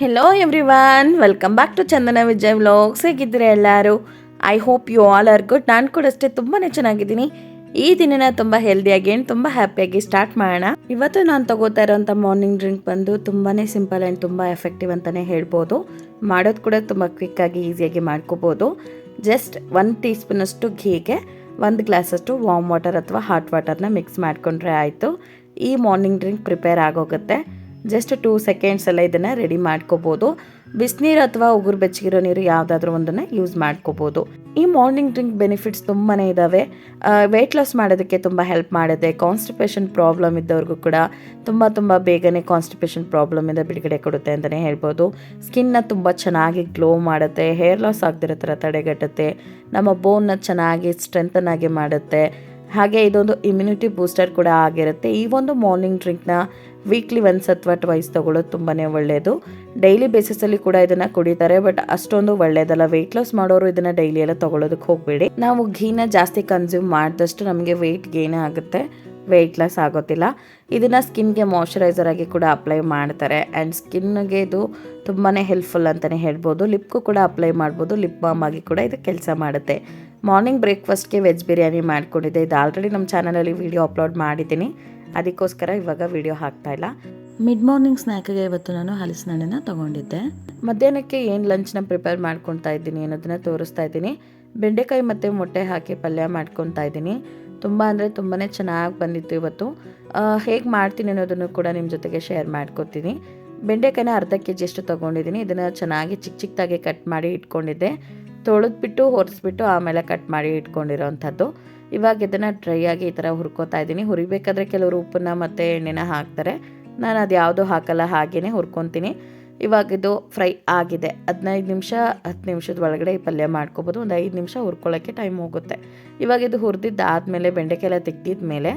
Hello everyone welcome back to Chandana Vijay vlogs ಹೇಗಿದ್ದೀರಾ ಎಲ್ಲರೂ? I hope you all are good ನಾನು ಕೂಡ ಅಷ್ಟೇ ತುಂಬಾ ಚೆನ್ನಾಗಿದ್ದೀನಿ. ಈ ದಿನನ ತುಂಬ ಹೆಲ್ದಿಯಾಗಿ ಆ್ಯಂಡ್ ತುಂಬ ಹ್ಯಾಪಿಯಾಗಿ ಸ್ಟಾರ್ಟ್ ಮಾಡೋಣ. ಇವತ್ತು ನಾನು ತಗೋತಾ ಇರೋಂಥ ಮಾರ್ನಿಂಗ್ ಡ್ರಿಂಕ್ ಬಂದು ತುಂಬಾ ಸಿಂಪಲ್ ಆ್ಯಂಡ್ ತುಂಬ ಎಫೆಕ್ಟಿವ್ ಅಂತಲೇ ಹೇಳ್ಬೋದು. ಮಾಡೋದು ಕೂಡ ತುಂಬ ಕ್ವಿಕ್ಕಾಗಿ ಈಸಿಯಾಗಿ ಮಾಡ್ಕೋಬೋದು. ಜಸ್ಟ್ ಒನ್ ಟೀ ಸ್ಪೂನಷ್ಟು ಘೀಗೆ ಒಂದು ಗ್ಲಾಸಷ್ಟು ವಾಮ್ ವಾಟರ್ ಅಥವಾ ಹಾಟ್ ವಾಟರ್ನ ಮಿಕ್ಸ್ ಮಾಡಿಕೊಂಡ್ರೆ ಆಯಿತು. ಈ ಮಾರ್ನಿಂಗ್ ಡ್ರಿಂಕ್ ಪ್ರಿಪೇರ್ ಆಗೋಗುತ್ತೆ. ಜಸ್ಟ್ ಟೂ ಸೆಕೆಂಡ್ಸ್ ಎಲ್ಲ ಇದನ್ನು ರೆಡಿ ಮಾಡ್ಕೋಬೋದು. ಬಿಸಿನೀರು ಅಥವಾ ಉಗುರು ಬೆಚ್ಚಗಿರೋ ನೀರು ಯಾವುದಾದ್ರೂ ಒಂದನ್ನು ಯೂಸ್ ಮಾಡ್ಕೋಬೋದು. ಈ ಮಾರ್ನಿಂಗ್ ಡ್ರಿಂಕ್ ಬೆನಿಫಿಟ್ಸ್ ತುಂಬಾ ಇದ್ದಾವೆ ವೆಯ್ಟ್ ಲಾಸ್ ಮಾಡೋದಕ್ಕೆ ತುಂಬ ಹೆಲ್ಪ್ ಮಾಡುತ್ತೆ. ಕಾನ್ಸ್ಟಿಪೇಷನ್ ಪ್ರಾಬ್ಲಮ್ ಇದ್ದವ್ರಿಗೂ ಕೂಡ ತುಂಬ ತುಂಬ ಬೇಗನೆ ಕಾನ್ಸ್ಟಿಪೇಷನ್ ಪ್ರಾಬ್ಲಮಿಂದ ಬಿಡುಗಡೆ ಕೊಡುತ್ತೆ ಅಂತಲೇ ಹೇಳ್ಬೋದು. ಸ್ಕಿನ್ನ ತುಂಬ ಚೆನ್ನಾಗಿ ಗ್ಲೋ ಮಾಡುತ್ತೆ. ಹೇರ್ ಲಾಸ್ ಆಗದಿರೋ ಥರ ತಡೆಗಟ್ಟುತ್ತೆ. ನಮ್ಮ ಬೋನ್ನ ಚೆನ್ನಾಗಿ ಸ್ಟ್ರೆಂಥನ್ ಆಗಿ ಮಾಡುತ್ತೆ. ಹಾಗೆ ಇದೊಂದು ಇಮ್ಯುನಿಟಿ ಬೂಸ್ಟರ್ ಕೂಡ ಆಗಿರುತ್ತೆ. ಈ ಒಂದು ಮಾರ್ನಿಂಗ್ ಡ್ರಿಂಕ್ನ ವೀಕ್ಲಿ ಒನ್ಸ್ ಅಥವಾ ಟ್ವೈಸ್ ತೊಗೊಳ್ಳೋದು ತುಂಬಾ ಒಳ್ಳೆಯದು ಡೈಲಿ ಬೇಸಿಸಲ್ಲಿ ಕೂಡ ಇದನ್ನು ಕುಡಿತಾರೆ ಬಟ್ ಅಷ್ಟೊಂದು ಒಳ್ಳೆಯದಲ್ಲ ವೆಯ್ಟ್ ಲಾಸ್ ಮಾಡೋರು ಇದನ್ನು ಡೈಲಿ ಎಲ್ಲ ತೊಗೊಳೋದಕ್ಕೆ ಹೋಗಬೇಡಿ. ನಾವು ಘೀನ ಜಾಸ್ತಿ ಕನ್ಸ್ಯೂಮ್ ಮಾಡಿದಷ್ಟು ನಮಗೆ ವೆಯ್ಟ್ ಗೇನ್ ಆಗುತ್ತೆ. ವೆಯ್ಟ್ ಲಾಸ್ ಆಗೋದಿಲ್ಲ. ಇದನ್ನು ಸ್ಕಿನ್ಗೆ ಮಾಯಶ್ಚರೈಸರ್ ಆಗಿ ಕೂಡ ಅಪ್ಲೈ ಮಾಡ್ತಾರೆ. ಆ್ಯಂಡ್ ಸ್ಕಿನ್ಗೆ ಇದು ತುಂಬಾ ಹೆಲ್ಪ್ಫುಲ್ ಅಂತಲೇ ಹೇಳ್ಬೋದು. ಲಿಪ್ಗೂ ಕೂಡ ಅಪ್ಲೈ ಮಾಡ್ಬೋದು. ಲಿಪ್ ಬಾಮ್ ಆಗಿ ಕೂಡ ಇದು ಕೆಲಸ ಮಾಡುತ್ತೆ. ಮಾರ್ನಿಂಗ್ ಬ್ರೇಕ್ಫಾಸ್ಟ್ಗೆ ವೆಜ್ ಬಿರಿಯಾನಿ ಮಾಡಿಕೊಂಡಿದ್ದೆ. ಇದು ಆಲ್ರೆಡಿ ನಮ್ಮ ಚಾನಲಲ್ಲಿ ವೀಡಿಯೋ ಅಪ್ಲೋಡ್ ಮಾಡಿದ್ದೀನಿ. ಅದಕ್ಕೋಸ್ಕರ ಇವಾಗ ವೀಡಿಯೋ ಹಾಕ್ತಾ ಇಲ್ಲ. ಮಿಡ್ ಮಾರ್ನಿಂಗ್ ಸ್ನ್ಯಾಕ್ಗೆ ಇವತ್ತು ನಾನು ಹಲಸಿನಣ್ಣನ ತೊಗೊಂಡಿದ್ದೆ. ಮಧ್ಯಾಹ್ನಕ್ಕೆ ಏನು ಲಂಚ್ನ ಪ್ರಿಪೇರ್ ಮಾಡ್ಕೊತಾ ಇದ್ದೀನಿ ಅನ್ನೋದನ್ನ ತೋರಿಸ್ತಾ ಇದ್ದೀನಿ. ಬೆಂಡೆಕಾಯಿ ಮತ್ತು ಮೊಟ್ಟೆ ಹಾಕಿ ಪಲ್ಯ ಮಾಡ್ಕೊತಾ ಇದ್ದೀನಿ. ತುಂಬ ಅಂದರೆ ತುಂಬಾ ಚೆನ್ನಾಗಿ ಬಂದಿತ್ತು ಇವತ್ತು. ಹೇಗೆ ಮಾಡ್ತೀನಿ ಅನ್ನೋದನ್ನು ಕೂಡ ನಿಮ್ಮ ಜೊತೆಗೆ ಶೇರ್ ಮಾಡ್ಕೊತೀನಿ ಬೆಂಡೆಕಾಯಿನ ಅರ್ಧ ಕೆ ಜಿಯಷ್ಟು ತೊಗೊಂಡಿದ್ದೀನಿ. ಇದನ್ನು ಚೆನ್ನಾಗಿ ಚಿಕ್ಕ ಚಿಕ್ಕದಾಗಿ ಕಟ್ ಮಾಡಿ ಇಟ್ಕೊಂಡಿದ್ದೆ. ತೊಳೆದ್ಬಿಟ್ಟು ಹೊರಿಸ್ಬಿಟ್ಟು ಆಮೇಲೆ ಕಟ್ ಮಾಡಿ ಇಟ್ಕೊಂಡಿರೋವಂಥದ್ದು ಇವಾಗ ಇದನ್ನು ಡ್ರೈ ಆಗಿ ಈ ಥರ ಹುರ್ಕೋತಾ ಇದ್ದೀನಿ. ಹುರಿಬೇಕಾದ್ರೆ ಕೆಲವರು ಉಪ್ಪನ್ನ ಮತ್ತು ಎಣ್ಣೆನ ಹಾಕ್ತಾರೆ. ನಾನು ಅದು ಯಾವುದೂ ಹಾಕಲ್ಲ ಹಾಗೇ ಹುರ್ಕೊತೀನಿ. ಇವಾಗ ಇದು ಫ್ರೈ ಆಗಿದೆ. ಹದಿನೈದು ನಿಮಿಷ, ಹತ್ತು ನಿಮಿಷದ ಒಳಗಡೆ ಈ ಪಲ್ಯ ಮಾಡ್ಕೋಬೋದು. ಒಂದು ಐದು ನಿಮಿಷ ಹುರ್ಕೊಳ್ಳೋಕ್ಕೆ ಟೈಮ್ ಹೋಗುತ್ತೆ. ಇವಾಗ ಇದು ಹುರಿದಿದ್ದಾದಮೇಲೆ ಬೆಂಡೆಕಾಯಿ ತೆಗ್ದಿದ ಮೇಲೆ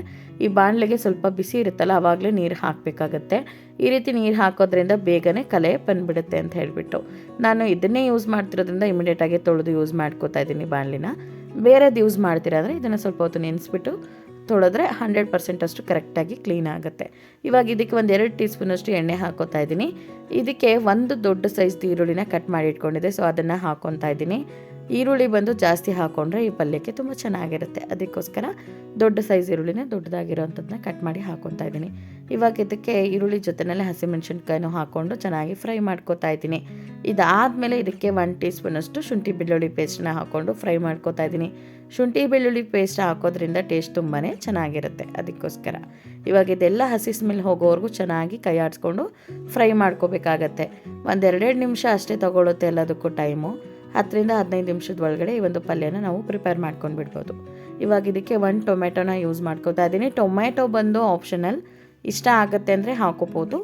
ಈ ಬಾಣಲೆಗೆ ಸ್ವಲ್ಪ ಬಿಸಿ ಇರುತ್ತಲ್ಲ ಆವಾಗಲೇ ನೀರು ಹಾಕಬೇಕಾಗತ್ತೆ. ಈ ರೀತಿ ನೀರು ಹಾಕೋದ್ರಿಂದ ಬೇಗನೆ ಕಲೆ ಬಂದುಬಿಡುತ್ತೆ ಅಂತ ಹೇಳಿಬಿಟ್ಟು. ನಾನು ಇದನ್ನೇ ಯೂಸ್ ಮಾಡ್ತಿರೋದ್ರಿಂದ ಇಮಿಡಿಯೇಟಾಗಿ ತೊಳೆದು ಯೂಸ್ ಮಾಡ್ಕೋತಾ ಇದ್ದೀನಿ ಬಾಣಲಿನ. ಬೇರೆದು ಯೂಸ್ ಮಾಡ್ತೀರಾ ಅಂದರೆ ಇದನ್ನು ಸ್ವಲ್ಪ ಹೊತ್ತು ನೆನೆಸ್ಬಿಟ್ಟು ತೊಳೆದ್ರೆ ಹಂಡ್ರೆಡ್ ಪರ್ಸೆಂಟ್ ಅಷ್ಟು ಕರೆಕ್ಟಾಗಿ ಕ್ಲೀನ್ ಆಗುತ್ತೆ. ಇವಾಗ ಇದಕ್ಕೆ ಒಂದು ಎರಡು ಟೀ ಸ್ಪೂನಷ್ಟು ಎಣ್ಣೆ ಹಾಕೋತಾ ಇದ್ದೀನಿ. ಇದಕ್ಕೆ ಒಂದು ದೊಡ್ಡ ಸೈಜ್ದು ಈರುಳ್ಳಿನ ಕಟ್ ಮಾಡಿ ಇಟ್ಕೊಂಡಿದ್ದೆ ಸೊ ಅದನ್ನು ಹಾಕೊತಾ ಇದ್ದೀನಿ. ಈರುಳ್ಳಿ ಬಂದು ಜಾಸ್ತಿ ಹಾಕೊಂಡ್ರೆ ಈ ಪಲ್ಯಕ್ಕೆ ತುಂಬ ಚೆನ್ನಾಗಿರುತ್ತೆ. ಅದಕ್ಕೋಸ್ಕರ ದೊಡ್ಡ ಸೈಜ್ ಈರುಳ್ಳಿನ ದೊಡ್ಡದಾಗಿರೋವಂಥದ್ದನ್ನ ಕಟ್ ಮಾಡಿ ಹಾಕೊತಾ ಇದ್ದೀನಿ. ಇವಾಗ ಇದಕ್ಕೆ ಈರುಳ್ಳಿ ಜೊತೆನಲ್ಲೇ ಹಸಿಮೆಣ್ಸಿನ್ಕಾಯಿನೂ ಹಾಕ್ಕೊಂಡು ಚೆನ್ನಾಗಿ ಫ್ರೈ ಮಾಡ್ಕೋತಾ ಇದ್ದೀನಿ. ಇದಾದಮೇಲೆ ಇದಕ್ಕೆ ಒನ್ ಟೀ ಸ್ಪೂನಷ್ಟು ಶುಂಠಿ ಬೆಳ್ಳುಳ್ಳಿ ಪೇಸ್ಟನ್ನ ಹಾಕ್ಕೊಂಡು ಫ್ರೈ ಮಾಡ್ಕೋತಾ ಇದ್ದೀನಿ. ಶುಂಠಿ ಬೆಳ್ಳುಳ್ಳಿ ಪೇಸ್ಟ್ ಹಾಕೋದ್ರಿಂದ ಟೇಸ್ಟ್ ತುಂಬಾ ಚೆನ್ನಾಗಿರುತ್ತೆ ಅದಕ್ಕೋಸ್ಕರ. ಇವಾಗ ಇದೆಲ್ಲ ಹಸಿ ಸ್ಮೆಲ್ ಹೋಗೋವರೆಗೂ ಚೆನ್ನಾಗಿ ಕೈ ಆಡಿಸ್ಕೊಂಡು ಫ್ರೈ ಮಾಡ್ಕೋಬೇಕಾಗತ್ತೆ. ಒಂದೆರಡೆರಡು ನಿಮಿಷ ಅಷ್ಟೇ ತೊಗೊಳುತ್ತೆ ಎಲ್ಲದಕ್ಕೂ ಟೈಮು ಹತ್ತರಿಂದ ಹದಿನೈದು ನಿಮಿಷದ ಒಳಗಡೆ ಈ ಒಂದು ಪಲ್ಯನ ನಾವು ಪ್ರಿಪೇರ್ ಮಾಡ್ಕೊಂಡು ಬಿಡ್ಬೋದು. ಇವಾಗ ಇದಕ್ಕೆ ಒಂದು ಟೊಮೆಟೊನ ಯೂಸ್ ಮಾಡ್ಕೋತಾ ಇದ್ದೀನಿ ಟೊಮೆಟೊ ಬಂದು ಆಪ್ಷನಲ್ ಇಷ್ಟ ಆಗುತ್ತೆ ಅಂದರೆ ಹಾಕೋಬೋದು.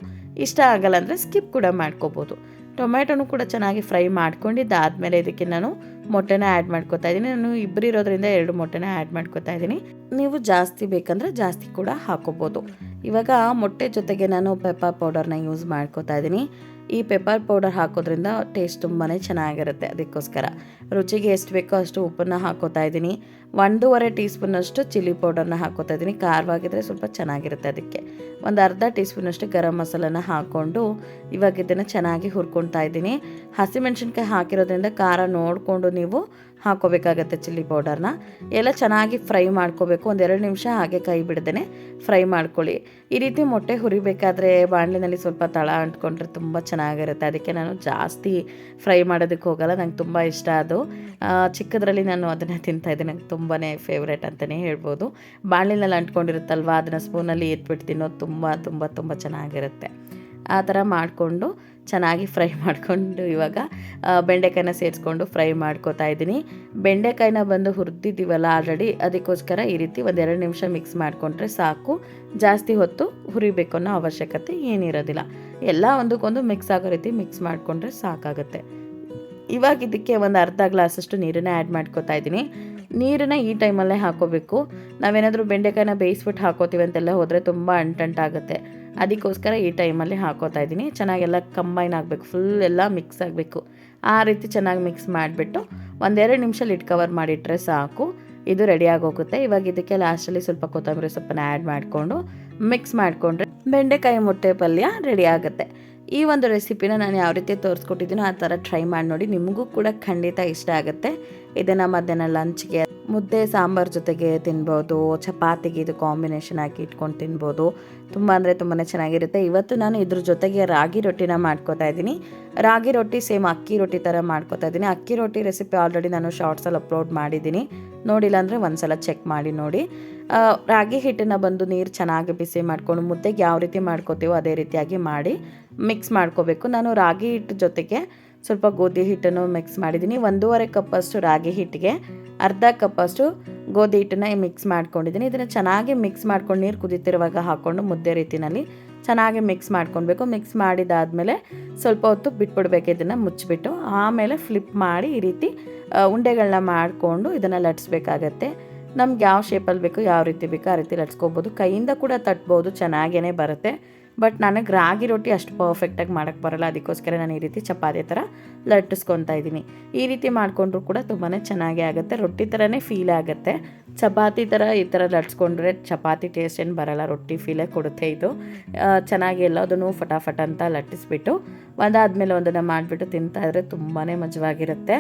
ಇಷ್ಟ ಆಗಲ್ಲ ಅಂದರೆ ಸ್ಕಿಪ್ ಕೂಡ ಮಾಡ್ಕೋಬೋದು. ಟೊಮೆಟೊನು ಕೂಡ ಚೆನ್ನಾಗಿ ಫ್ರೈ ಮಾಡ್ಕೊಂಡಿದ್ದಾದಮೇಲೆ ಇದಕ್ಕೆ ನಾನು ಮೊಟ್ಟೆನ ಆ್ಯಡ್ ಮಾಡ್ಕೋತಾ ಇದ್ದೀನಿ ನಾನು ಇಬ್ಬರು ಇರೋದ್ರಿಂದ ಎರಡು ಮೊಟ್ಟೆನ ಆ್ಯಡ್ ಮಾಡ್ಕೋತಾ ಇದ್ದೀನಿ ನೀವು ಜಾಸ್ತಿ ಬೇಕಂದರೆ ಜಾಸ್ತಿ ಕೂಡ ಹಾಕೋಬೋದು. ಇವಾಗ ಮೊಟ್ಟೆ ಜೊತೆಗೆ ನಾನು ಪೆಪ್ಪರ್ ಪೌಡರ್ನ ಯೂಸ್ ಮಾಡ್ಕೋತಾ ಇದ್ದೀನಿ ಈ ಪೆಪ್ಪರ್ ಪೌಡರ್ ಹಾಕೋದ್ರಿಂದ ಟೇಸ್ಟ್ ತುಂಬಾ ಚೆನ್ನಾಗಿರುತ್ತೆ ಅದಕ್ಕೋಸ್ಕರ. ರುಚಿಗೆ ಎಷ್ಟು ಬೇಕೋ ಅಷ್ಟು ಉಪ್ಪನ್ನು ಹಾಕೋತಾ ಇದ್ದೀನಿ. ಒಂದೂವರೆ ಟೀ ಸ್ಪೂನಷ್ಟು ಚಿಲ್ಲಿ ಪೌಡರ್ನ ಹಾಕೋತಾ ಇದ್ದೀನಿ. ಖಾರವಾಗಿದ್ರೆ ಸ್ವಲ್ಪ ಚೆನ್ನಾಗಿರುತ್ತೆ ಅದಕ್ಕೆ. ಒಂದು ಅರ್ಧ ಟೀ ಸ್ಪೂನಷ್ಟು ಗರಂ ಮಸಾಲನ ಹಾಕ್ಕೊಂಡು ಇವಾಗ ಇದನ್ನು ಚೆನ್ನಾಗಿ ಹುರ್ಕೊಳ್ತಾ ಇದ್ದೀನಿ. ಹಸಿಮೆಣ್ಸಿನ್ಕಾಯಿ ಹಾಕಿರೋದ್ರಿಂದ ಖಾರ ನೋಡಿಕೊಂಡು ನೀವು ಹಾಕೋಬೇಕಾಗತ್ತೆ ಚಿಲ್ಲಿ ಪೌಡರ್ನ. ಎಲ್ಲ ಚೆನ್ನಾಗಿ ಫ್ರೈ ಮಾಡ್ಕೋಬೇಕು. ಒಂದೆರಡು ನಿಮಿಷ ಹಾಗೆ ಕೈ ಬಿಡ್ದೇ ಫ್ರೈ ಮಾಡ್ಕೊಳ್ಳಿ. ಈ ರೀತಿ ಮೊಟ್ಟೆ ಹುರಿಬೇಕಾದ್ರೆ ಬಾಣಲಿನಲ್ಲಿ ಸ್ವಲ್ಪ ತಳ ಅಂಟ್ಕೊಂಡ್ರೆ ತುಂಬ ಚೆನ್ನಾಗಿರುತ್ತೆ. ಅದಕ್ಕೆ ನಾನು ಜಾಸ್ತಿ ಫ್ರೈ ಮಾಡೋದಕ್ಕೆ ಹೋಗಲ್ಲ. ನಂಗೆ ತುಂಬ ಇಷ್ಟ ಅದು. ಚಿಕ್ಕದ್ರಲ್ಲಿ ನಾನು ಅದನ್ನು ತಿಂತಾ ಇದ್ದೆ. ನಂಗೆ ತುಂಬಾ ಫೇವ್ರೇಟ್ ಅಂತಲೇ ಹೇಳ್ಬೋದು. ಬಾಣಲಿನಲ್ಲಿ ಅಂಟ್ಕೊಂಡಿರುತ್ತಲ್ವ? ಅದನ್ನು ಸ್ಪೂನಲ್ಲಿ ಎತ್ಬಿಟ್ಟು ತಿನ್ನೋದು ತುಂಬ ತುಂಬ ತುಂಬ ಚೆನ್ನಾಗಿರುತ್ತೆ. ಆ ಥರ ಮಾಡಿಕೊಂಡು ಚೆನ್ನಾಗಿ ಫ್ರೈ ಮಾಡಿಕೊಂಡು ಇವಾಗ ಬೆಂಡೆಕಾಯಿನ ಸೇರಿಸ್ಕೊಂಡು ಫ್ರೈ ಮಾಡ್ಕೋತಾ ಇದ್ದೀನಿ. ಬೆಂಡೆಕಾಯಿನ ಬಂದು ಹುರಿದಿದ್ದೀವಲ್ಲ ಆಲ್ರೆಡಿ ಅದಕ್ಕೋಸ್ಕರ ಈ ರೀತಿ ಒಂದೆರಡು ನಿಮಿಷ ಮಿಕ್ಸ್ ಮಾಡಿಕೊಂಡ್ರೆ ಸಾಕು. ಜಾಸ್ತಿ ಹೊತ್ತು ಹುರಿಬೇಕು ಅನ್ನೋ ಅವಶ್ಯಕತೆ ಏನಿರೋದಿಲ್ಲ. ಎಲ್ಲ ಒಂದಕ್ಕೊಂದು ಮಿಕ್ಸ್ ಆಗೋ ರೀತಿ ಮಿಕ್ಸ್ ಮಾಡಿಕೊಂಡ್ರೆ ಸಾಕಾಗುತ್ತೆ. ಇವಾಗ ಇದಕ್ಕೆ ಒಂದು ಅರ್ಧ ಗ್ಲಾಸಷ್ಟು ನೀರನ್ನ ಆ್ಯಡ್ ಮಾಡ್ಕೋತಾ ಇದ್ದೀನಿ. ನೀರನ್ನ ಈ ಟೈಮಲ್ಲೇ ಹಾಕೋಬೇಕು. ನಾವೇನಾದರೂ ಬೆಂಡೆಕಾಯಿನ ಬೇಯಿಸ್ಬಿಟ್ಟು ಹಾಕೋತೀವಿ ಅಂತೆಲ್ಲ ಹೋದರೆ ತುಂಬ ಅಂಟಂಟಾಗುತ್ತೆ. ಅದಕ್ಕೋಸ್ಕರ ಈ ಟೈಮಲ್ಲಿ ಹಾಕೋತಾ ಇದ್ದೀನಿ. ಚೆನ್ನಾಗೆಲ್ಲ ಕಂಬೈನ್ ಆಗಬೇಕು. ಫುಲ್ ಎಲ್ಲ ಮಿಕ್ಸ್ ಆಗಬೇಕು. ಆ ರೀತಿ ಚೆನ್ನಾಗಿ ಮಿಕ್ಸ್ ಮಾಡಿಬಿಟ್ಟು ಒಂದೆರಡು ನಿಮಿಷ ಲಿಡ್ ಕವರ್ ಮಾಡಿಟ್ರೆ ಸಾಕು. ಇದು ರೆಡಿ ಆಗೋಗುತ್ತೆ. ಇವಾಗ ಇದಕ್ಕೆ ಲಾಸ್ಟಲ್ಲಿ ಸ್ವಲ್ಪ ಕೊತ್ತಂಬರಿ ಸೊಪ್ಪನ್ನ ಆ್ಯಡ್ ಮಾಡಿಕೊಂಡು ಮಿಕ್ಸ್ ಮಾಡಿಕೊಂಡ್ರೆ ಬೆಂಡೆಕಾಯಿ ಮೊಟ್ಟೆ ಪಲ್ಯ ರೆಡಿ ಆಗುತ್ತೆ. ಈ ಒಂದು ರೆಸಿಪಿನ ನಾನು ಯಾವ ರೀತಿ ತೋರಿಸ್ಕೊಟ್ಟಿದ್ದೀನೋ ಆ ಥರ ಟ್ರೈ ಮಾಡಿ ನೋಡಿ. ನಿಮಗೂ ಕೂಡ ಖಂಡಿತ ಇಷ್ಟ ಆಗುತ್ತೆ. ಇದನ್ನು ಮಧ್ಯಾಹ್ನ ಲಂಚ್ಗೆ ಮುದ್ದೆ, ಸಾಂಬಾರ್ ಜೊತೆಗೆ ತಿನ್ಬೋದು, ಚಪಾತಿಗೆ ಇದು ಕಾಂಬಿನೇಷನ್ ಹಾಕಿ ಇಟ್ಕೊಂಡು ತಿನ್ಬೋದು. ತುಂಬ ಅಂದರೆ ತುಂಬಾ ಚೆನ್ನಾಗಿರುತ್ತೆ. ಇವತ್ತು ನಾನು ಇದ್ರ ಜೊತೆಗೆ ರಾಗಿ ರೊಟ್ಟಿನ ಮಾಡ್ಕೋತಾ ಇದ್ದೀನಿ. ರಾಗಿ ರೊಟ್ಟಿ ಸೇಮ್ ಅಕ್ಕಿ ರೊಟ್ಟಿ ಥರ ಮಾಡ್ಕೋತಾ ಇದ್ದೀನಿ. ಅಕ್ಕಿ ರೊಟ್ಟಿ ರೆಸಿಪಿ ಆಲ್ರೆಡಿ ನಾನು ಶಾರ್ಟ್ಸಲ್ಲಿ ಅಪ್ಲೋಡ್ ಮಾಡಿದ್ದೀನಿ. ನೋಡಿಲ್ಲ ಅಂದರೆ ಒಂದ್ಸಲ ಚೆಕ್ ಮಾಡಿ ನೋಡಿ. ರಾಗಿ ಹಿಟ್ಟನ್ನು ಬಂದು ನೀರು ಚೆನ್ನಾಗಿ ಬಿಸಿ ಮಾಡ್ಕೊಂಡು ಮುದ್ದೆಗೆ ಯಾವ ರೀತಿ ಮಾಡ್ಕೋತೀವೋ ಅದೇ ರೀತಿಯಾಗಿ ಮಾಡಿ ಮಿಕ್ಸ್ ಮಾಡ್ಕೋಬೇಕು. ನಾನು ರಾಗಿ ಹಿಟ್ಟು ಜೊತೆಗೆ ಸ್ವಲ್ಪ ಗೋಧಿ ಹಿಟ್ಟನ್ನು ಮಿಕ್ಸ್ ಮಾಡಿದ್ದೀನಿ. ಒಂದೂವರೆ ಕಪ್ಪಷ್ಟು ರಾಗಿ ಹಿಟ್ಟಿಗೆ, ಅರ್ಧ ಕಪ್ಪಷ್ಟು ಗೋಧಿ ಹಿಟ್ಟನ್ನು ಮಿಕ್ಸ್ ಮಾಡ್ಕೊಂಡಿದ್ದೀನಿ. ಇದನ್ನು ಚೆನ್ನಾಗಿ ಮಿಕ್ಸ್ ಮಾಡ್ಕೊಂಡು ನೀರು ಕುದೀತಿರುವಾಗ ಹಾಕ್ಕೊಂಡು ಮುದ್ದೆ ರೀತಿಯಲ್ಲಿ ಚೆನ್ನಾಗಿ ಮಿಕ್ಸ್ ಮಾಡ್ಕೊಳ್ಬೇಕು. ಮಿಕ್ಸ್ ಮಾಡಿದಾದಮೇಲೆ ಸ್ವಲ್ಪ ಹೊತ್ತು ಬಿಟ್ಬಿಡ್ಬೇಕು ಇದನ್ನು ಮುಚ್ಚಿಬಿಟ್ಟು. ಆಮೇಲೆ ಫ್ಲಿಪ್ ಮಾಡಿ ಈ ರೀತಿ ಉಂಡೆಗಳನ್ನ ಮಾಡಿಕೊಂಡು ಇದನ್ನು ಲಟ್ಸ್ಬೇಕಾಗತ್ತೆ. ನಮ್ಗೆ ಯಾವ ಶೇಪಲ್ಲಿ ಬೇಕು ಯಾವ ರೀತಿ ಬೇಕೋ ಆ ರೀತಿ ಲಟ್ಸ್ಕೊಬೋದು ಕೈಯಿಂದ ಕೂಡ ತಟ್ಬೋದು ಚೆನ್ನಾಗೇ ಬರುತ್ತೆ. ಬಟ್ ನನಗೆ ರಾಗಿ ರೊಟ್ಟಿ ಅಷ್ಟು ಪರ್ಫೆಕ್ಟಾಗಿ ಮಾಡೋಕ್ಕೆ ಬರಲ್ಲ. ಅದಕ್ಕೋಸ್ಕರ ನಾನು ಈ ರೀತಿ ಚಪಾತಿ ಥರ ಲಟ್ಟಿಸ್ಕೊತಾ ಇದ್ದೀನಿ. ಈ ರೀತಿ ಮಾಡಿಕೊಂಡ್ರೂ ಕೂಡ ತುಂಬಾ ಚೆನ್ನಾಗೇ ಆಗುತ್ತೆ. ರೊಟ್ಟಿ ಥರನೇ ಫೀಲ್ ಆಗುತ್ತೆ. ಚಪಾತಿ ಥರ ಈ ಥರ ಲಟ್ಸ್ಕೊಂಡ್ರೆ ಚಪಾತಿ ಟೇಸ್ಟ್ ಏನು ಬರಲ್ಲ. ರೊಟ್ಟಿ ಫೀಲೇ ಕೊಡುತ್ತೆ ಇದು. ಚೆನ್ನಾಗಿ ಎಲ್ಲದನ್ನು ಫಟಾಫಟ್ ಅಂತ ಲಟ್ಟಿಸ್ಬಿಟ್ಟು ಒಂದಾದಮೇಲೆ ಒಂದನ್ನು ಮಾಡಿಬಿಟ್ಟು ತಿಂತಾ ಇದ್ರೆ ತುಂಬಾ ಮಜವಾಗಿರುತ್ತೆ.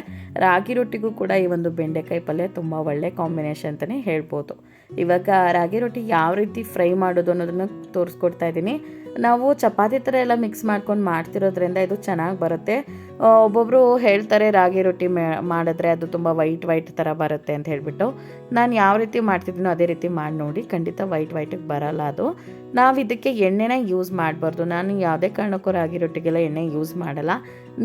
ರಾಗಿ ರೊಟ್ಟಿಗೂ ಕೂಡ ಈ ಒಂದು ಬೆಂಡೆಕಾಯಿ ಪಲ್ಯ ತುಂಬ ಒಳ್ಳೆ ಕಾಂಬಿನೇಷನ್ ಅಂತಲೇ ಹೇಳ್ಬೋದು. ಇವಾಗ ರಾಗಿ ರೊಟ್ಟಿ ಯಾವ ರೀತಿ ಫ್ರೈ ಮಾಡೋದು ಅನ್ನೋದನ್ನು ತೋರಿಸ್ಕೊಡ್ತಾ ಇದ್ದೀನಿ. ನಾವು ಚಪಾತಿ ಥರ ಎಲ್ಲ ಮಿಕ್ಸ್ ಮಾಡ್ಕೊಂಡು ಮಾಡ್ತಿರೋದ್ರಿಂದ ಇದು ಚೆನ್ನಾಗಿ ಬರುತ್ತೆ. ಒಬ್ಬೊಬ್ಬರು ಹೇಳ್ತಾರೆ, ರಾಗಿ ರೊಟ್ಟಿ ಮಾಡಿದ್ರೆ ಅದು ತುಂಬ ವೈಟ್ ವೈಟ್ ಥರ ಬರುತ್ತೆ ಅಂತ ಹೇಳಿಬಿಟ್ಟು. ನಾನು ಯಾವ ರೀತಿ ಮಾಡ್ತಿದ್ದೀನೋ ಅದೇ ರೀತಿ ಮಾಡಿ ನೋಡಿ. ಖಂಡಿತ ವೈಟ್ ವೈಟಿಗೆ ಬರಲ್ಲ ಅದು. ನಾವು ಇದಕ್ಕೆ ಎಣ್ಣೆನ ಯೂಸ್ ಮಾಡಬಾರ್ದು. ನಾನು ಯಾವುದೇ ಕಾರಣಕ್ಕೂ ರಾಗಿ ರೊಟ್ಟಿಗೆಲ್ಲ ಎಣ್ಣೆ ಯೂಸ್ ಮಾಡಲ್ಲ.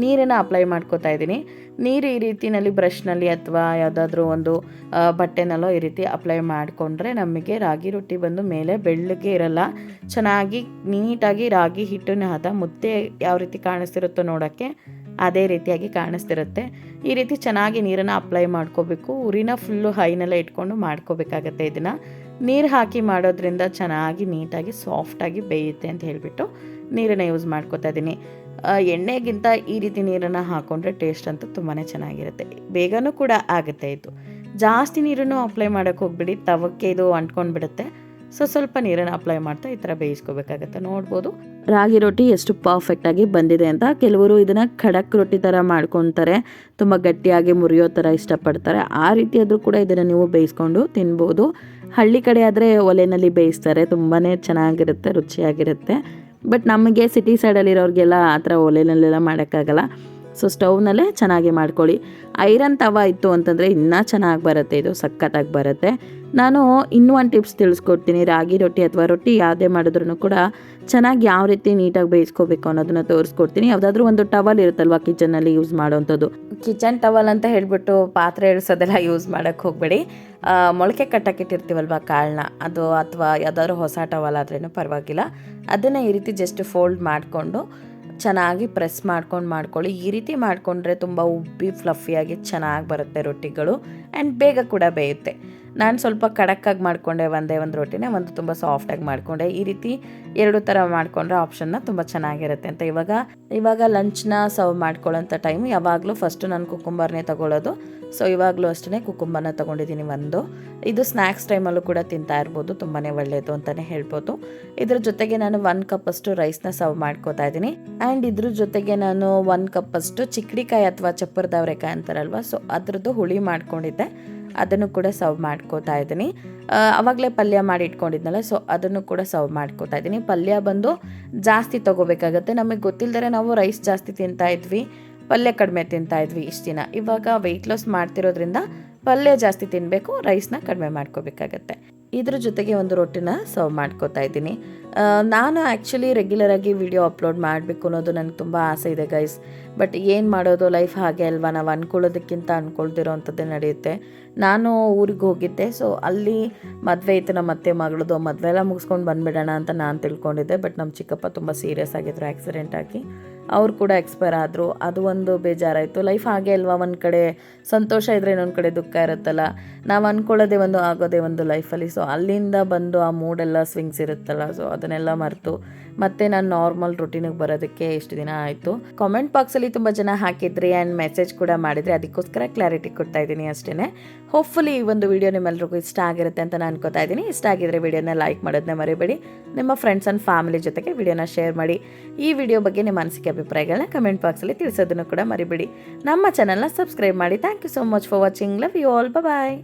ನೀರನ್ನು ಅಪ್ಲೈ ಮಾಡ್ಕೋತಾ ಇದ್ದೀನಿ. ನೀರು ಈ ರೀತಿನಲ್ಲಿ ಬ್ರಷ್ನಲ್ಲಿ ಅಥವಾ ಯಾವುದಾದ್ರೂ ಒಂದು ಬಟ್ಟೆನಲ್ಲೋ ಈ ರೀತಿ ಅಪ್ಲೈ ಮಾಡಿಕೊಂಡ್ರೆ ನಮಗೆ ರಾಗಿ ರೊಟ್ಟಿ ಬಂದು ಮೇಲೆ ಬೆಳ್ಳಗೆ ಇರಲ್ಲ. ಚೆನ್ನಾಗಿ ನೀಟಾಗಿ ರಾಗಿ ಹಿಟ್ಟನ್ನ ಹದ ಮುದ್ದೆ ಯಾವ ರೀತಿ ಕಾಣಿಸ್ತಿರುತ್ತೋ ನೋಡೋಕ್ಕೆ ಅದೇ ರೀತಿಯಾಗಿ ಕಾಣಿಸ್ತಿರುತ್ತೆ. ಈ ರೀತಿ ಚೆನ್ನಾಗಿ ನೀರನ್ನು ಅಪ್ಲೈ ಮಾಡ್ಕೋಬೇಕು. ಉರಿನ ಫುಲ್ಲು ಹೈನೆಲ್ಲ ಇಟ್ಕೊಂಡು ಮಾಡ್ಕೋಬೇಕಾಗತ್ತೆ ಇದನ್ನು. ನೀರು ಹಾಕಿ ಮಾಡೋದ್ರಿಂದ ಚೆನ್ನಾಗಿ ನೀಟಾಗಿ ಸಾಫ್ಟಾಗಿ ಬೇಯುತ್ತೆ ಅಂತ ಹೇಳಿಬಿಟ್ಟು ನೀರನ್ನು ಯೂಸ್ ಮಾಡ್ಕೋತಾ ಇದ್ದೀನಿ. ಎಣ್ಣೆಗಿಂತ ಈ ರೀತಿ ನೀರನ್ನು ಹಾಕ್ಕೊಂಡ್ರೆ ಟೇಸ್ಟ್ ಅಂತೂ ತುಂಬಾ ಚೆನ್ನಾಗಿರುತ್ತೆ. ಬೇಗನೂ ಕೂಡ ಆಗುತ್ತೆ ಇದು. ಜಾಸ್ತಿ ನೀರನ್ನು ಅಪ್ಲೈ ಮಾಡೋಕೆ ಹೋಗ್ಬಿಡಿ. ತವಕ್ಕೆ ಇದು ಅಂಟ್ಕೊಂಡ್ಬಿಡುತ್ತೆ. ಸೊ ಸ್ವಲ್ಪ ನೀರನ್ನು ಅಪ್ಲೈ ಮಾಡ್ತಾ ಈ ಥರ ಬೇಯಿಸ್ಕೋಬೇಕಾಗತ್ತೆ. ನೋಡ್ಬೋದು. ರಾಗಿ ರೊಟ್ಟಿ ಎಷ್ಟು ಪರ್ಫೆಕ್ಟಾಗಿ ಬಂದಿದೆ ಅಂತ ಕೆಲವರು ಇದನ್ನು ಖಡಕ್ ರೊಟ್ಟಿ ಥರ ಮಾಡ್ಕೊತಾರೆ. ತುಂಬ ಗಟ್ಟಿಯಾಗಿ ಮುರಿಯೋ ಥರ ಇಷ್ಟಪಡ್ತಾರೆ. ಆ ರೀತಿಯಾದರೂ ಕೂಡ ಇದನ್ನು ನೀವು ಬೇಯಿಸ್ಕೊಂಡು ತಿನ್ಬೋದು. ಹಳ್ಳಿ ಕಡೆ ಆದರೆ ಒಲೆಯಲ್ಲಿ ಬೇಯಿಸ್ತಾರೆ. ತುಂಬಾ ಚೆನ್ನಾಗಿರುತ್ತೆ, ರುಚಿಯಾಗಿರುತ್ತೆ. ಬಟ್ ನಮಗೆ ಸಿಟಿ ಸೈಡಲ್ಲಿರೋರಿಗೆಲ್ಲ ಆ ಥರ ಒಲೆನಲ್ಲೆಲ್ಲ ಮಾಡೋಕ್ಕಾಗಲ್ಲ. ಸೊ ಸ್ಟವ್ನಲ್ಲೇ ಚೆನ್ನಾಗಿ ಮಾಡ್ಕೊಳ್ಳಿ. ಐರನ್ ತವ ಇತ್ತು ಅಂತಂದರೆ ಇನ್ನೂ ಚೆನ್ನಾಗಿ ಬರುತ್ತೆ, ಇದು ಸಖತ್ತಾಗಿ ಬರುತ್ತೆ. ನಾನು ಇನ್ನೂ ಒಂದು ಟಿಪ್ಸ್ ತಿಳಿಸ್ಕೊಡ್ತೀನಿ. ರಾಗಿ ರೊಟ್ಟಿ ಅಥವಾ ರೊಟ್ಟಿ ಯಾವುದೇ ಮಾಡಿದ್ರೂ ಕೂಡ ಚೆನ್ನಾಗಿ ಯಾವ ರೀತಿ ನೀಟಾಗಿ ಬೇಯಿಸ್ಕೋಬೇಕು ಅನ್ನೋದನ್ನ ತೋರಿಸ್ಕೊಡ್ತೀನಿ. ಯಾವುದಾದ್ರೂ ಒಂದು ಟವಲ್ ಇರುತ್ತಲ್ವ ಕಿಚನಲ್ಲಿ ಯೂಸ್ ಮಾಡೋವಂಥದ್ದು ಕಿಚನ್ ಟವಲ್ ಅಂತ ಹೇಳಿಬಿಟ್ಟು ಪಾತ್ರೆ ಇಳಿಸೋದೆಲ್ಲ ಯೂಸ್ ಮಾಡೋಕ್ಕೆ ಹೋಗಬೇಡಿ. ಮೊಳಕೆ ಕಟ್ಟಕ್ಕಿಟ್ಟಿರ್ತೀವಲ್ವ ಕಾಳನ್ನ? ಅದು ಅಥವಾ ಯಾವುದಾದ್ರೂ ಹೊಸ ಟವಲ್ ಆದ್ರೂ ಪರವಾಗಿಲ್ಲ. ಅದನ್ನು ಈ ರೀತಿ ಜಸ್ಟ್ ಫೋಲ್ಡ್ ಮಾಡಿಕೊಂಡು ಚೆನ್ನಾಗಿ ಪ್ರೆಸ್ ಮಾಡ್ಕೊಂಡು ಮಾಡ್ಕೊಳ್ಳಿ. ಈ ರೀತಿ ಮಾಡಿಕೊಂಡ್ರೆ ತುಂಬ ಉಬ್ಬಿ, ಫ್ಲಫಿಯಾಗಿ ಚೆನ್ನಾಗಿ ಬರುತ್ತೆ ರೊಟ್ಟಿಗಳು. ಆ್ಯಂಡ್ ಬೇಗ ಕೂಡ ಬೇಯುತ್ತೆ. ನಾನು ಸ್ವಲ್ಪ ಕಡಕ್ಕಾಗಿ ಮಾಡಿಕೊಂಡೆ, ಒಂದೇ ಒಂದು ರೊಟ್ಟಿನೇ ಒಂದು ತುಂಬ ಸಾಫ್ಟಾಗಿ ಮಾಡಿಕೊಂಡೆ. ಈ ರೀತಿ ಎರಡು ಥರ ಮಾಡಿಕೊಂಡ್ರೆ ಆಪ್ಷನ್ನ ತುಂಬ ಚೆನ್ನಾಗಿರುತ್ತೆ ಅಂತ ಇವಾಗ ಇವಾಗ ಲಂಚ್ನ ಸರ್ವ್ ಮಾಡ್ಕೊಳ್ಳೋಂಥ ಟೈಮ್ ಯಾವಾಗಲೂ ಫಸ್ಟು ನಾನು ಕುಕುಂಬರ್ನೇ ತಗೊಳ್ಳೋದು ಸೊ ಇವಾಗಲೂ ಅಷ್ಟೇ ಕುಕ್ಕುಂಬರ್ನ ತೊಗೊಂಡಿದ್ದೀನಿ ಒಂದು. ಇದು ಸ್ನ್ಯಾಕ್ಸ್ ಟೈಮಲ್ಲೂ ಕೂಡ ತಿಂತಾ ಇರ್ಬೋದು ತುಂಬಾ ಒಳ್ಳೆಯದು ಅಂತಲೇ ಹೇಳ್ಬೋದು. ಇದ್ರ ಜೊತೆಗೆ ನಾನು ಒನ್ ಕಪ್ಪಷ್ಟು ರೈಸ್ನ ಸರ್ವ್ ಮಾಡ್ಕೋತಾ ಇದ್ದೀನಿ. ಆ್ಯಂಡ್ ಇದ್ರ ಜೊತೆಗೆ ನಾನು ಒನ್ ಕಪ್ಪಷ್ಟು ಚಿಕ್ಕಡಿಕಾಯಿ ಅಥವಾ ಚಪ್ಪರದವರೆಕಾಯಿ ಅಂತಾರಲ್ವ ಸೊ ಅದರದ್ದು ಹುಳಿ ಮಾಡ್ಕೊಂಡಿದ್ದೆ. ಅದನ್ನು ಕೂಡ ಸರ್ವ್ ಮಾಡ್ಕೋತಾ ಇದ್ದೀನಿ. ಅವಾಗಲೇ ಪಲ್ಯ ಮಾಡಿ ಇಟ್ಕೊಂಡಿದ್ನಲ್ಲ ಸೊ ಅದನ್ನು ಕೂಡ ಸರ್ವ್ ಮಾಡ್ಕೋತಾ ಇದ್ದೀನಿ. ಪಲ್ಯ ಬಂದು ಜಾಸ್ತಿ ತೊಗೋಬೇಕಾಗತ್ತೆ. ನಮಗೆ ಗೊತ್ತಿಲ್ಲದರೆ ನಾವು ರೈಸ್ ಜಾಸ್ತಿ ತಿಂತಾ ಇದ್ವಿ, ಪಲ್ಯ ಕಡಿಮೆ ತಿಂತಾ ಇದ್ವಿ ಇಷ್ಟು ದಿನ. ಇವಾಗ ವೆಯ್ಟ್ ಲಾಸ್ ಮಾಡ್ತಿರೋದ್ರಿಂದ ಪಲ್ಯ ಜಾಸ್ತಿ ತಿನ್ನಬೇಕು ರೈಸ್ನ ಕಡಿಮೆ ಮಾಡ್ಕೋಬೇಕಾಗತ್ತೆ. ಇದ್ರ ಜೊತೆಗೆ ಒಂದು ರೊಟ್ಟಿನ ಸರ್ವ್ ಮಾಡ್ಕೋತಾ ಇದ್ದೀನಿ. ನಾನು ಆ್ಯಕ್ಚುಲಿ ರೆಗ್ಯುಲರಾಗಿ ವಿಡಿಯೋ ಅಪ್ಲೋಡ್ ಮಾಡಬೇಕು ಅನ್ನೋದು ನನಗೆ ತುಂಬ ಆಸೆ ಇದೆ ಗೈಸ್ ಬಟ್ ಏನು ಮಾಡೋದು ಲೈಫ್ ಹಾಗೆ ಅಲ್ವಾ? ನಾವು ಅಂದ್ಕೊಳ್ಳೋದಕ್ಕಿಂತ ಅಂದ್ಕೊಳ್ದಿರೋ ಅಂಥದ್ದೇ ನಡೆಯುತ್ತೆ. ನಾನು ಊರಿಗೆ ಹೋಗಿದ್ದೆ ಸೊ ಅಲ್ಲಿ ಮದುವೆ ಇತ್ತು ನಮ್ಮ ಅತ್ತೆ ಮಗಳದು ಮದುವೆ ಎಲ್ಲ ಮುಗಿಸ್ಕೊಂಡು ಬಂದುಬಿಡೋಣ ಅಂತ ನಾನು ತಿಳ್ಕೊಂಡಿದ್ದೆ ಬಟ್ ನಮ್ಮ ಚಿಕ್ಕಪ್ಪ ತುಂಬ ಸೀರಿಯಸ್ ಆಗಿದ್ರು ಆಕ್ಸಿಡೆಂಟ್ ಆಗಿ. ಅವ್ರು ಕೂಡ ಎಕ್ಸ್ಪೈರ್ ಆದರು. ಅದು ಒಂದು ಬೇಜಾರಾಯಿತು. ಲೈಫ್ ಹಾಗೆ ಅಲ್ವಾ? ಒಂದು ಕಡೆ ಸಂತೋಷ ಇದ್ದರೆ ಇನ್ನೊಂದು ಕಡೆ ದುಃಖ ಇರುತ್ತಲ್ಲ. ನಾವು ಅಂದ್ಕೊಳ್ಳೋದೇ ಒಂದು, ಆಗೋದೇ ಒಂದು ಲೈಫಲ್ಲಿ ಸೊ ಅಲ್ಲಿಂದ ಬಂದು ಆ ಮೂಡೆಲ್ಲ ಸ್ವಿಂಗ್ಸ್ ಇರುತ್ತಲ್ಲ. ಸೊ ಅದನ್ನೆಲ್ಲ ಮರೆತು ಮತ್ತೆ ನಾನು ನಾರ್ಮಲ್ ರುಟೀನಿಗೆ ಬರೋದಕ್ಕೆ ಎಷ್ಟು ದಿನ ಆಯಿತು. ಕಾಮೆಂಟ್ ಬಾಕ್ಸಲ್ಲಿ ತುಂಬ ಜನ ಹಾಕಿದ್ರಿ ಆ್ಯಂಡ್ ಮೆಸೇಜ್ ಕೂಡ ಮಾಡಿದ್ರಿ ಅದಕ್ಕೋಸ್ಕರ ಕ್ಲಾರಿಟಿ ಕೊಡ್ತಾ ಇದ್ದೀನಿ ಅಷ್ಟೇ ಹೋಪ್ಫುಲಿ ಈ ಒಂದು ವಿಡಿಯೋ ನಿಮ್ಮೆಲ್ರಿಗೂ ಇಷ್ಟ ಆಗಿರುತ್ತೆ ಅಂತ ನಾನು ಅನ್ಕೋತಾ ಇದ್ದೀನಿ. ಇಷ್ಟ ಆಗಿದ್ರೆ ವಿಡಿಯೋನ ಲೈಕ್ ಮಾಡೋದನ್ನ ಮರಿಬೇಡಿ. ನಿಮ್ಮ ಫ್ರೆಂಡ್ಸ್ ಆ್ಯಂಡ್ ಫ್ಯಾಮಿಲಿ ಜೊತೆಗೆ ವಿಡಿಯೋನ ಶೇರ್ ಮಾಡಿ. ಈ ವಿಡಿಯೋ ಬಗ್ಗೆ ನಿಮ್ಮ ಅನಿಸಿಕೆ ಅಭಿಪ್ರಾಯಗಳನ್ನ ಕಮೆಂಟ್ ಬಾಕ್ಸಲ್ಲಿ ತಿಳಿಸೋದನ್ನು ಕೂಡ ಮರಿಬೇಡಿ. ನಮ್ಮ ಚಾನಲ್ನ ಸಬ್ಸ್ಕ್ರೈಬ್ ಮಾಡಿ. Thank you so much for watching love you all bye